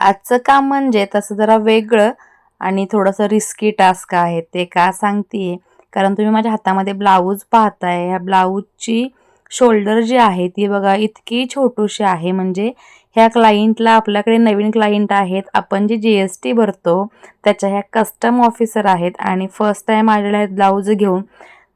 आजचं काम म्हणजे तसं जरा वेगळं आणि थोडंसं रिस्की टास्क आहे ते का सांगते कारण तुम्ही माझ्या हातामध्ये ब्लाऊज पाहताय ह्या ब्लाऊजची शोल्डर जी आहे ती बघा इतकी छोटूशी आहे. म्हणजे ह्या क्लायंटला आपल्याकडे नवीन क्लायंट आहेत आपण जे जी एस टी भरतो त्याच्या ह्या कस्टम ऑफिसर आहेत आणि फर्स्ट टाईम आलेले आहेत ब्लाऊज घेऊन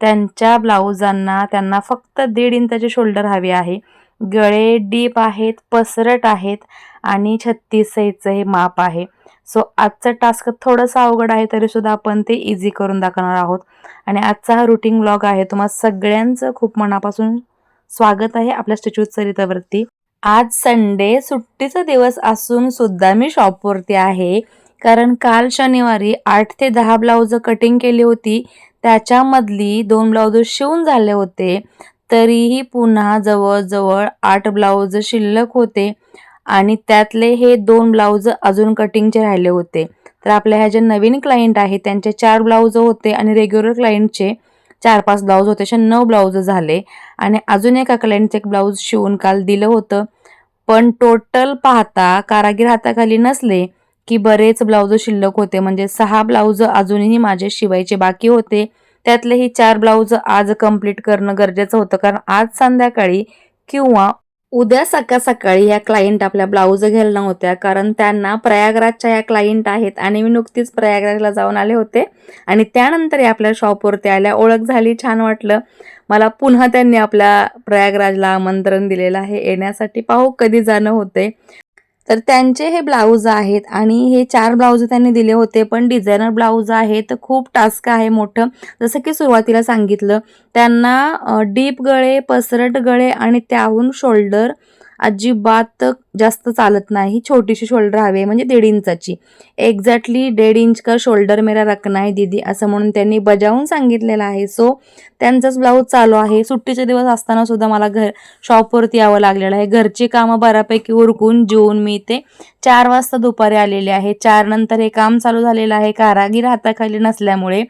त्यांच्या ब्लाऊजांना त्यांना फक्त दीड इंचाची शोल्डर हवे आहे. गळे डीप आहेत पसरट आहेत आणि छत्तीस साईजचं हे माप आहे. सो आजचं टास्क थोडंसं अवघड आहे तरी सुद्धा आपण ते इझी करून दाखवणार आहोत. आणि आजचा हा रुटीन ब्लॉग आहे तुम्हाला सगळ्यांचं खूप मनापासून स्वागत आहे आपल्या स्टॅच्यू चरितावरती आज संडे सुट्टीचा दिवस असून सुद्धा मी शॉपवरती आहे. कारण काल शनिवारी आठ ते दहा ब्लाऊज कटिंग केली होती. त्याच्यामधली दोन ब्लाऊज शिवून झाले होते. तरीही पुन्हा जवळजवळ आठ ब्लाऊज शिल्लक होते आणि त्यातले हे दोन ब्लाऊज अजून कटिंगचे राहिले होते. तर आपल्या ह्या जे नवीन क्लायंट आहे त्यांचे चार ब्लाऊज होते आणि रेग्युलर क्लायंटचे चार पाच ब्लाऊज होते. असे नऊ ब्लाऊज झाले आणि अजून एका क्लायंटचे एक ब्लाऊज शिवून काल दिलं होतं. पण टोटल पाहता कारागीर हाताखाली नसले की बरेच ब्लाऊज शिल्लक होते. म्हणजे सहा ब्लाऊज अजूनही माझे शिवायचे बाकी होते. त्यातले ही चार ब्लाऊज आज कंप्लीट करणं गरजेचं होतं. कारण आज संध्याकाळी किंवा उद्या सकाळ सकाळी ह्या क्लायंट आपल्या ब्लाऊज घ्यायला होत्या कारण त्यांना प्रयागराजच्या ह्या क्लायंट आहेत आणि मी नुकतीच प्रयागराजला जाऊन आले होते. आणि त्यानंतर या आपल्या शॉपवरती आल्या. ओळख झाली छान वाटलं. मला पुन्हा त्यांनी आपल्या प्रयागराजला आमंत्रण दिलेलं आहे. येण्यासाठी पाहू कधी जाणं होते तर त्यांचे हे ब्लाऊज आहेत आणि हे चार ब्लाऊज त्यांनी दिले होते पण डिझायनर ब्लाऊज आहे तर खूप टास्क आहे मोठं. जसं की सुरुवातीला सांगितलं त्यांना डीप गळे पसरट गळे आणि त्याहून शोल्डर अजिबात जास्त चालत नाही. छोटीशी शोल्डर हवी आहे म्हणजे दीड इंचाची. एक्झॅक्टली दीड इंच का शोल्डर मेरा रखना आहे दीदी असं म्हणून त्यांनी बजावून सांगितलेलं आहे. सो त्यांचंच ब्लाऊज चालू आहे. सुट्टीचे दिवस असताना सुद्धा मला घर शॉपवरती यावं लागलेलं आहे. घरची कामं बऱ्यापैकी उरकून जेवून मी ते चार वाजता दुपारी आलेले आहे. चार नंतर हे काम चालू झालेलं आहे. कारागीर हाताखाली नसल्यामुळे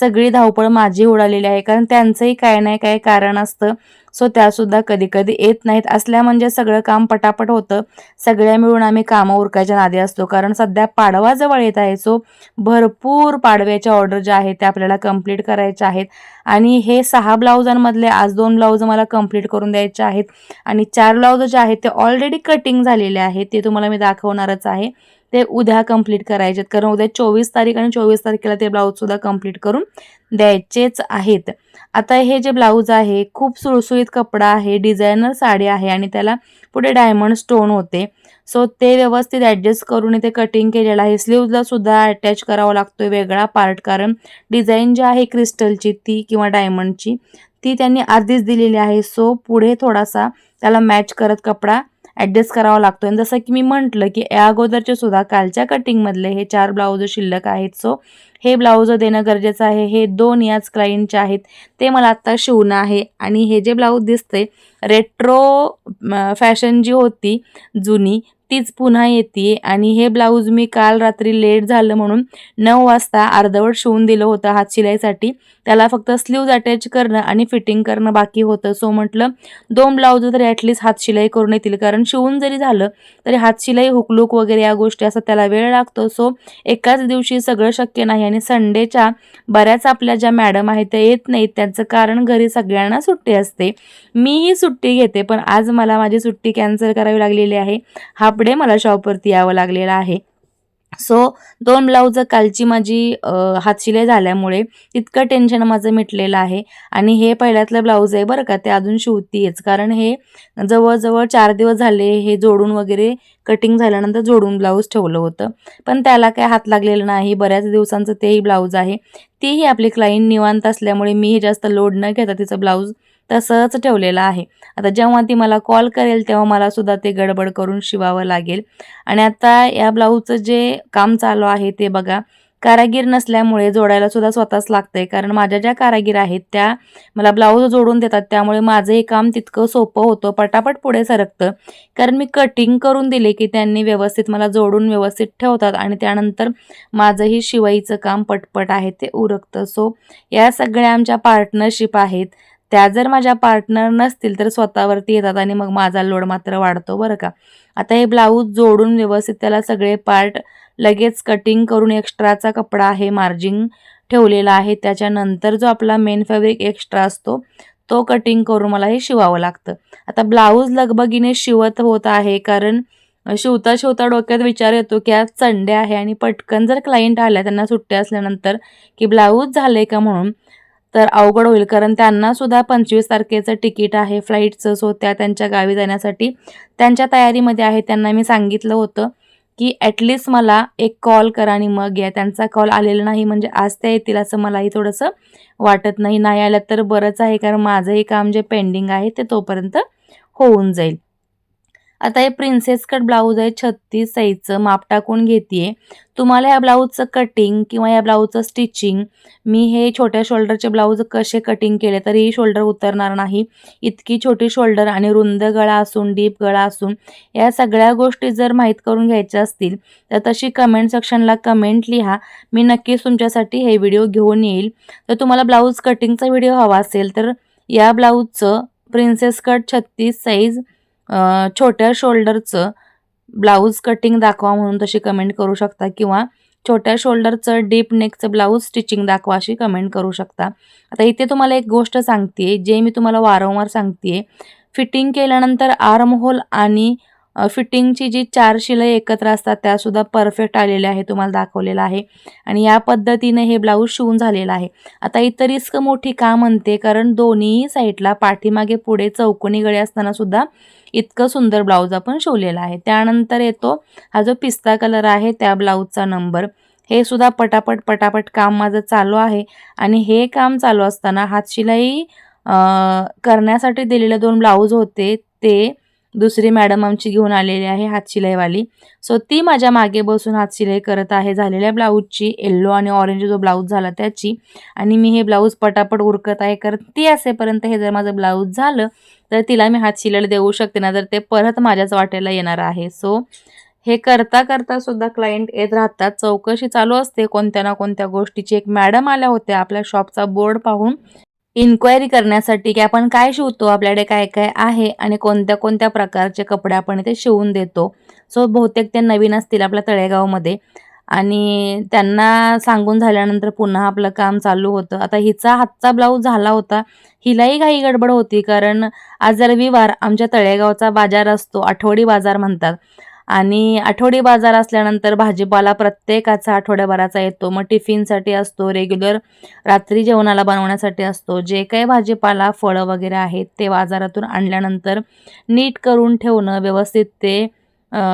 सगळी धावपळ माझी उडालेली आहे. कारण त्यांचंही काय नाही काय कारण असतं. सो त्यासुद्धा कधी कधी येत नाहीत. असल्या म्हणजे सगळं काम पटापट होतं. सगळ्या मिळून आम्ही कामं उरकायच्या नादी असतो. कारण सध्या पाडवा जवळ येत आहे. सो भरपूर पाडव्याच्या ऑर्डर ज्या आहेत त्या आपल्याला कंप्लीट करायच्या आहेत. आणि हे सहा ब्लाऊजांमधले आज दोन ब्लाऊज मला कंप्लीट करून द्यायचे आहेत. आणि चार ब्लाऊज जे आहेत ते ऑलरेडी कटिंग झालेले आहेत. ते तुम्हाला मी दाखवणारच आहे. ते उद्या कंप्लीट करायचे कारण उद्या चोवीस तारीख आणि चोवीस तारखेला ते ब्लाऊजसुद्धा कंप्लीट करून द्यायचेच आहेत. आता हे जे ब्लाऊज आहे खूप सुळसुळीत कपडा आहे डिझायनर साडी आहे आणि त्याला पुढे डायमंड स्टोन होते. सो ते व्यवस्थित ॲडजस्ट करून इथे कटिंग केलेलं आहे. स्लीवला सुद्धा अटॅच करावा लागतो वेगळा पार्ट कारण डिझाईन जी आहे क्रिस्टलची ती किंवा डायमंडची ती त्यांनी आधीच दिलेली आहे. सो पुढे थोडासा त्याला मॅच करत कपडा ॲडजस्ट करावा लागतो. आणि जसं की मी म्हटलं की या अगोदरचे सुद्धा कालच्या कटिंगमधले हे चार ब्लाऊज शिल्लक आहेत. सो हे ब्लाऊज देणं गरजेचं आहे. हे दोन याच क्लायंटचे आहेत. ते मला आत्ता शिवणं आहे. आणि हे जे ब्लाऊज दिसते रेट्रो फॅशन जी होती जुनी तीच पुन्हा येते आणि हे ब्लाऊज मी काल रात्री लेट झालं म्हणून नऊ वाजता अर्धवट शिवून दिलं होतं हात शिलाईसाठी. त्याला फक्त स्लीव्ज अटॅच करणं आणि फिटिंग करणं बाकी होतं. सो म्हटलं दोन ब्लाऊज तरी ॲटलीस्ट हात शिलाई करून येतील. कारण शिवून जरी झालं तरी हात शिलाई हुकलूक वगैरे या गोष्टी असं त्याला वेळ लागतो. सो एकाच दिवशी सगळं शक्य नाही आणि संडेच्या बऱ्याच आपल्या ज्या मॅडम आहेत त्या येत नाहीत. त्यांचं कारण घरी सगळ्यांना सुट्टी असते. मीही सुट्टी घेते पण आज मला माझी सुट्टी कॅन्सल करावी लागलेली आहे. हाफ डे मला शॉपवरती यावं लागलेलं आहे. सो दोन ब्लाऊज कालची माझी हातशिलाई झाल्यामुळे इतकं टेन्शन माझं मिटलेलं आहे. आणि हे पहिल्यातलं ब्लाऊज आहे बरं का ते अजून शिवतीयच. कारण हे जवळजवळ चार दिवस झाले हे जोडून वगैरे कटिंग झाल्यानंतर जोडून ब्लाऊज ठेवलं होतं. पण त्याला काय हात लागलेलं नाही. बऱ्याच दिवसांचं तेही ब्लाऊज आहे. तीही आपली क्लाईंट निवांत असल्यामुळे मीही जास्त लोड न घेता तिचं ब्लाऊज तसंच ठेवलेलं आहे. आता जेव्हा ती मला कॉल करेल तेव्हा मला सुद्धा ते गडबड करून शिवावं लागेल. आणि आता या ब्लाऊजचं जे काम चालू आहे ते बघा. कारागीर नसल्यामुळे जोडायला सुद्धा स्वतःच लागतंय. कारण माझ्या ज्या कारागीर आहेत त्या मला ब्लाऊज जोडून देतात. त्यामुळे माझं हे काम तितकं सोपं होतं. पटापट पुढे सरकतं. कारण मी कटिंग करून दिले की त्यांनी व्यवस्थित मला जोडून व्यवस्थित ठेवतात. आणि त्यानंतर माझंही शिवाईचं काम पटपट आहे ते उरकतं. सो या सगळ्या आमच्या पार्टनरशिप आहेत. त्या जर माझ्या पार्टनर नसतील तर स्वतःवरती येतात आणि मग माझा लोड मात्र वाढतो बरं का. आता हे ब्लाऊज जोडून व्यवस्थित त्याला सगळे पार्ट लगेच कटिंग करून एक्स्ट्राचा कपडा आहे मार्जिंग ठेवलेला आहे. त्याच्यानंतर जो आपला मेन फॅब्रिक एक्स्ट्रा असतो तो कटिंग करून मला हे शिवावं लागतं. आता ब्लाऊज लगबगीने शिवत होत आहे कारण शिवता शिवता डोक्यात विचार येतो की आज संडे आहे आणि पटकन जर क्लायंट आल्या त्यांना सुट्ट्या असल्यानंतर की ब्लाऊज झाले का म्हणून तर अवघड होईल. कारण त्यांना सुद्धा पंचवीस तारखेचं तिकीट आहे. फ्लाईटचं सो त्या त्यांच्या गावी जाण्यासाठी. त्यांच्या तयारीमध्ये आहे. त्यांना मी सांगितलं होतं की ॲटलिस्ट मला एक कॉल करा आणि मग या. त्यांचा कॉल आलेला नाही. म्हणजे आज त्या येतील असं मलाही थोडंसं वाटत नाही. नाही आलं तर बरंच आहे. कारण माझंही काम जे पेंडिंग आहे ते तोपर्यंत होऊन जाईल. आता हे प्रिन्सेस कट ब्लाऊज आहे छत्तीस साईजचं माप टाकून घेते तुम्हाला या ब्लाऊजचं कटिंग किंवा या ब्लाऊजचं स्टिचिंग मी हे छोट्या शोल्डरचे ब्लाऊज कसे कटिंग केले तर ही शोल्डर उतरणार नाही. इतकी छोटी शोल्डर आणि रुंद गळा असून डीप गळा असून या सगळ्या गोष्टी जर माहीत करून घ्यायच्या असतील तर तशी कमेंट सेक्शनला कमेंट लिहा. मी नक्कीच तुमच्यासाठी हे व्हिडिओ घेऊन येईल. तर तुम्हाला ब्लाऊज कटिंगचा व्हिडिओ हवा असेल तर या ब्लाऊजचं प्रिन्सेस कट छत्तीस साईज छोट्या शोल्डरचं ब्लाऊज कटिंग दाखवा म्हणून तशी कमेंट करू शकता किंवा छोट्या शोल्डरचं डीप नेकचं ब्लाऊज स्टिचिंग दाखवा अशी कमेंट करू शकता. आता इथे तुम्हाला एक गोष्ट सांगते जे मी तुम्हाला वारंवार सांगते फिटिंग केल्यानंतर आर्म होल आणि फिटिंगची जी चार शिलाई एकत्र असतात त्यासुद्धा परफेक्ट आलेल्या आहे तुम्हाला दाखवलेलं आहे. आणि या पद्धतीने हे ब्लाऊज शिवून झालेलं आहे. आता इतर रिस्क मोठी का म्हणते? कारण दोन्ही साईडला पाठीमागे पुढे चौकोनी गळे असताना सुद्धा इतकं सुंदर ब्लाऊज आपण शिवलेला आहे. त्यानंतर येतो हा जो पिस्ता कलर आहे त्या ब्लाऊजचा नंबर. हे सुद्धा पटापट पटापट काम माझं चालू आहे. आणि हे काम चालू असताना हातशिलाई करण्यासाठी दिलेले दोन ब्लाऊज होते ते दुसरी मॅडम आमची घेऊन आलेली आहे हातशिलाईवाली सो ती माझ्या मागे बसून हातशिलाई करत आहे. झालेल्या ब्लाऊजची येल्लो आणि ऑरेंज जो ब्लाऊज झाला त्याची. आणि मी हे ब्लाऊज पटापट उरकत आहे. कारण ती असेपर्यंत हे जर माझं ब्लाऊज झालं तर तिला मी हातशिलाईला देऊ शकते. ना तर ते परत माझ्याच वाटेला येणार आहे. सो हे करता करता सुद्धा क्लायंट येत राहतात. चौकशी चालू असते. कोणत्या ना कोणत्या गोष्टीची. एक मॅडम आल्या होत्या आपल्या शॉपचा बोर्ड पाहून. इन्क्वायरी करण्यासाठी की आपण काय शिवतो आपल्याकडे काय काय आहे आणि कोणत्या कोणत्या प्रकारचे कपडे आपण इथे शिवून देतो. सो बहुतेक ते नवीन असतील आपल्या तळेगावमध्ये. आणि त्यांना सांगून झाल्यानंतर पुन्हा आपलं काम चालू होतं. आता हिचा हातचा ब्लाऊज झाला होता. हिलाही काही गडबड होती कारण आज रविवार आमच्या तळेगावचा बाजार असतो. आठवडी बाजार म्हणतात. आणि आठवडी बाजार असल्यानंतर भाजीपाला प्रत्येकाचा आठवड्याभराचा येतो. मग टिफिनसाठी असतो रेग्युलर रात्री जेवणाला बनवण्यासाठी असतो. जे काही भाजीपाला फळं वगैरे आहेत ते बाजारातून आणल्यानंतर नीट करून ठेवणं व्यवस्थित ते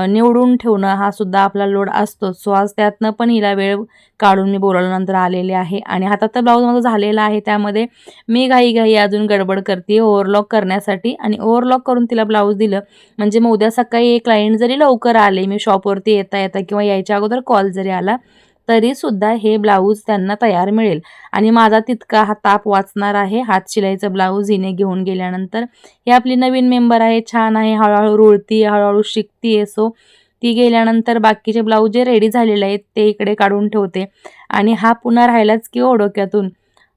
निवडून ठेवणं हा सुद्धा आपला लोड असतो सो आज त्यातनं पण हिला वेळ काढून मी बोलवल्यानंतर आलेले आहे. आणि हातात तर ब्लाऊज माझा झालेला आहे. त्यामध्ये मी घाई घाई अजून गडबड करते. ओव्हरलॉक करण्यासाठी. आणि ओव्हरलॉक करून तिला ब्लाऊज दिलं. म्हणजे मग उद्या सकाळी एक क्लायंट जरी लवकर आले मी शॉपवरती येता येता किंवा यायच्या अगोदर कॉल जरी आला तरीसुद्धा हे ब्लाऊज त्यांना तयार मिळेल. आणि माझा तितका हा ताप वाचणार आहे. हात शिलाईचं ब्लाऊज हिने घेऊन गेल्यानंतर ही आपली नवीन मेंबर आहे. छान आहे. हळूहळू रुळती हळूहळू शिकती आहे सो. ती गेल्यानंतर बाकीचे ब्लाऊज जे रेडी झालेले आहेत ते इकडे काढून ठेवते. आणि हा पुन्हा राहिलाच की ओडोक्यातून.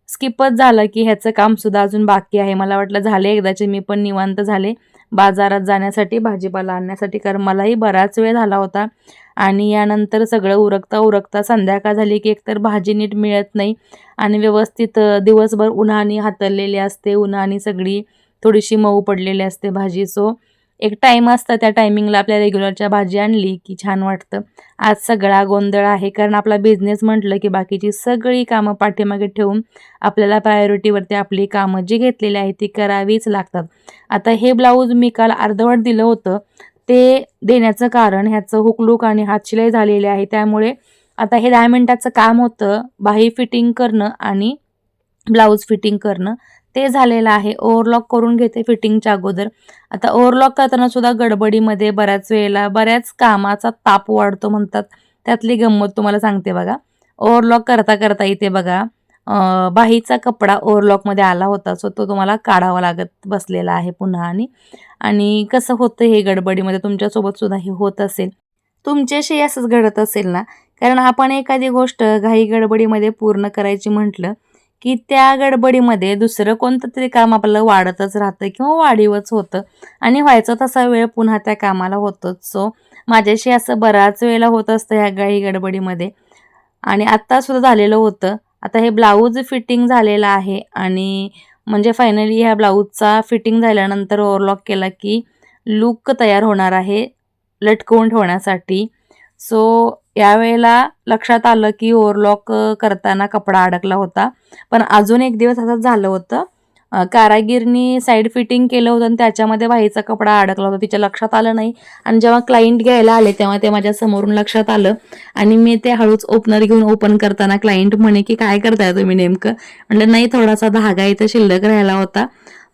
स्किपच झालं की ह्याचं कामसुद्धा अजून बाकी आहे. मला वाटलं झाले एकदाचे मी पण निवांत झाले. बाजारात जाण्यासाठी भाजीपाला आणण्यासाठी कारण मलाही बराच वेळ झाला होता. आणि यानंतर सगळं उरकता उरकता संध्याकाळ झाली की एकतर भाजी नीट मिळत नाही आणि व्यवस्थित दिवसभर उन्हाने हातरलेली असते. उन्हाने सगळी थोडीशी मऊ पडलेली असते भाजी. सो एक टाईम असतं त्या टायमिंगला आपल्या रेग्युलरच्या भाजी आणली की छान वाटतं. आज सगळा गोंधळ आहे कारण आपला बिझनेस म्हटलं की बाकीची सगळी कामं पाठीमागे ठेवून आपल्याला प्रायोरिटीवरती आपली कामं जी घेतलेली आहे ती करावीच लागतात. आता हे ब्लाऊज मी काल अर्धवट दिलं होतं. ते देण्याचं कारण ह्याचं हुकलूक आणि हातशिलाई झालेले आहे. त्यामुळे आता हे दहा मिनटाचं काम होतं. बाही फिटिंग करणं आणि ब्लाऊज फिटिंग करणं ते झालेलं आहे. ओव्हरलॉक करून घेते फिटिंगच्या अगोदर. आता ओव्हरलॉक करताना सुद्धा गडबडीमध्ये बऱ्याच वेळेला बऱ्याच कामाचा ताप वाढतो म्हणतात. त्यातली गंमत तुम्हाला सांगते बघा. ओव्हरलॉक करता करता इथे बघा. बाहीचा कपडा ओव्हरलॉकमध्ये आला होता. सो तो तुम्हाला काढावा लागत बसलेला आहे पुन्हा आणि आणि कसं होतं हे गडबडीमध्ये तुमच्यासोबतसुद्धा हे होत असेल. तुमच्याशी असंच घडत असेल ना? कारण आपण एखादी गोष्ट घाई गडबडीमध्ये पूर्ण करायची म्हटलं की त्या गडबडीमध्ये दुसरं कोणतं तरी काम आपल्याला वाढतच राहतं किंवा वाढीवच होतं. आणि व्हायचं तसा वेळ पुन्हा त्या कामाला होतोच. सो माझ्याशी असं बराच वेळेला होत असतं ह्या घाई गडबडीमध्ये. आणि आत्तासुद्धा झालेलं होतं. आता हे ब्लाऊज फिटिंग झालेलं आहे आणि म्हणजे फायनली ह्या ब्लाऊजचा फिटिंग झाल्यानंतर ओव्हरलॉक केला की लुक तयार होणार आहे लटकवून ठेवण्यासाठी. सो यावेळेला लक्षात आलं की ओव्हरलॉक करताना कपडा अडकला होता. पण अजून एक दिवस असंच झालं होतं. कारागीरनी साईड फिटिंग केलं होतं आणि त्याच्यामध्ये बाईचा कपडा अडकला होता. तिच्या लक्षात आलं नाही. आणि जेव्हा क्लायंट घ्यायला आले तेव्हा ते माझ्या समोरून लक्षात आलं. आणि मी ते हळूच ओपनर घेऊन ओपन करताना क्लायंट म्हणे की काय करताय तुम्ही नेमकं? म्हटलं नाही थोडासा धागा इथं शिल्लक राहिला होता.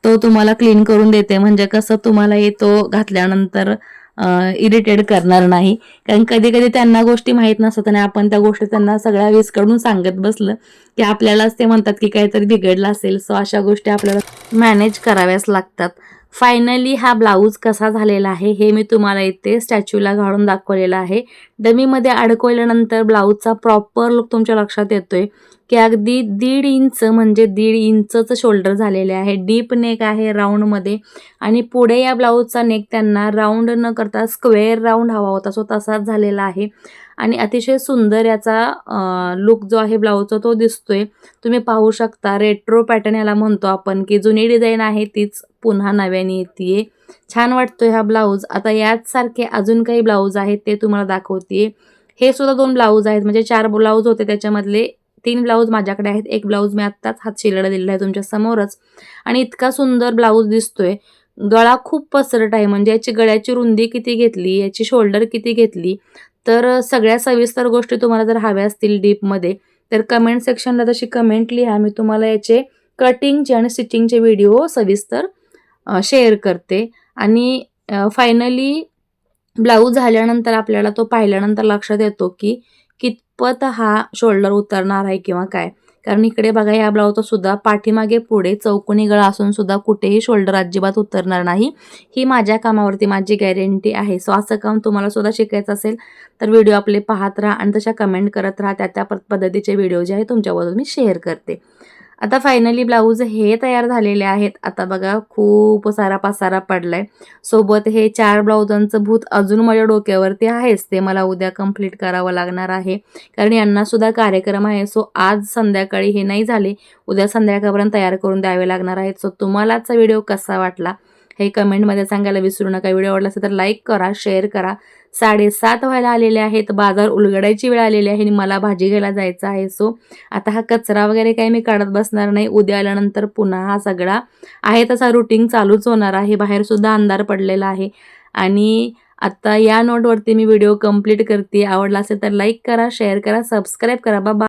तो तुम्हाला क्लीन करून देते. म्हणजे कसं तुम्हाला तो घातल्यानंतर इरिटेट करणार नाही. कारण कधी कधी त्यांना गोष्टी माहीत नसतात आणि आपण त्या गोष्टी त्यांना सगळ्या विस्कडून सांगत बसलं की आपल्यालाच ते म्हणतात की काहीतरी बिघडलं असेल. सो अशा गोष्टी आपल्याला मॅनेज कराव्याच लागतात. फायनली हा ब्लाऊज कसा झालेला आहे हे मी तुम्हाला इथे स्टॅच्यूला घालून दाखवलेला आहे. डमीमध्ये अडकवल्यानंतर ब्लाऊजचा प्रॉपर लुक तुमच्या लक्षात येतोय. की अगदी दीड इंच म्हणजे दीड इंचचं शोल्डर झालेले आहे. डीप नेक आहे राऊंडमध्ये आणि पुढे या ब्लाऊजचा नेक त्यांना राऊंड न करता स्क्वेअर राऊंड हवा होता. सो तसाच झालेला आहे. आणि अतिशय सुंदर याचा लुक जो आहे ब्लाऊजचा तो दिसतोय. तुम्ही पाहू शकता रेट्रो पॅटर्न याला म्हणतो आपण की जुनी डिझाईन आहे तीच पुन्हा नव्याने येते छान वाटतोय हा ब्लाऊज आता याच सारखे अजून काही ब्लाऊज आहेत ते तुम्हाला दाखवते हे सुद्धा दोन ब्लाऊज आहेत. म्हणजे चार ब्लाऊज होते त्याच्यामधले. तीन ब्लाऊज माझ्याकडे आहेत. एक ब्लाऊज मी आत्ताच हात शिलाडा दिलेला आहे तुमच्या समोरच. आणि इतका सुंदर ब्लाऊज दिसतोय. गळा खूप पसरट आहे. म्हणजे याची गळ्याची रुंदी किती घेतली याची शोल्डर किती घेतली तर सगळ्या सविस्तर गोष्टी तुम्हाला जर हव्या असतील डीपमध्ये तर कमेंट सेक्शनला तशी कमेंट लिहा. मी तुम्हाला याचे कटिंगचे आणि स्टिचिंगचे व्हिडिओ सविस्तर शेअर करते. आणि फायनली ब्लाऊज झाल्यानंतर आपल्याला तो पाहिल्यानंतर लक्षात येतो की कितपत हा शोल्डर उतरणार आहे किंवा काय. कारण इकडे बघा या ब्लाऊजसुद्धा पाठीमागे पुढे चौकोनी गळा असून सुद्धा कुठेही शोल्डर अजिबात उतरणार नाही. ही माझ्या कामावरती माझी गॅरंटी आहे. सो असं काम तुम्हाला सुद्धा शिकायचं असेल तर व्हिडिओ आपले पाहत राहा आणि तशा कमेंट करत राहा. त्या त्या पद्धतीचे व्हिडिओ जे आहे तुमच्याबरोबर मी शेअर करते. आता फायनली ब्लाऊज हे तयार झालेले आहेत. आता बघा खूप सारा पसारा पडलाय. सोबत हे चार ब्लाऊजांचं भूत अजून माझ्या डोक्यावरती आहेच. ते मला उद्या कंप्लीट करावं लागणार आहे. कारण यांना सुद्धा कार्यक्रम आहे. सो आज संध्याकाळी हे नाही झाले. उद्या संध्याकाळपर्यंत तयार करून द्यावे लागणार आहेत. सो तुम्हाला आजचा व्हिडिओ कसा वाटला? हे कमेंटमध्ये सांगायला विसरू नका. व्हिडिओ आवडला असेल तर लाईक करा शेअर करा. साडेसात व्हायला आलेले आहेत. बाजार उलगडायची वेळ आलेली आहे आणि मला भाजी घ्यायला जायचं आहे. सो आता हा कचरा वगैरे काही मी काढत बसणार नाही. उद्या आल्यानंतर पुन्हा हा सगळा आहे तसा रुटीन चालूच होणार आहे. बाहेरसुद्धा अंधार पडलेला आहे. आणि आता या नोटवरती मी व्हिडिओ कंप्लीट करते. आवडला असेल तर लाईक करा शेअर करा सबस्क्राईब करा. बाबा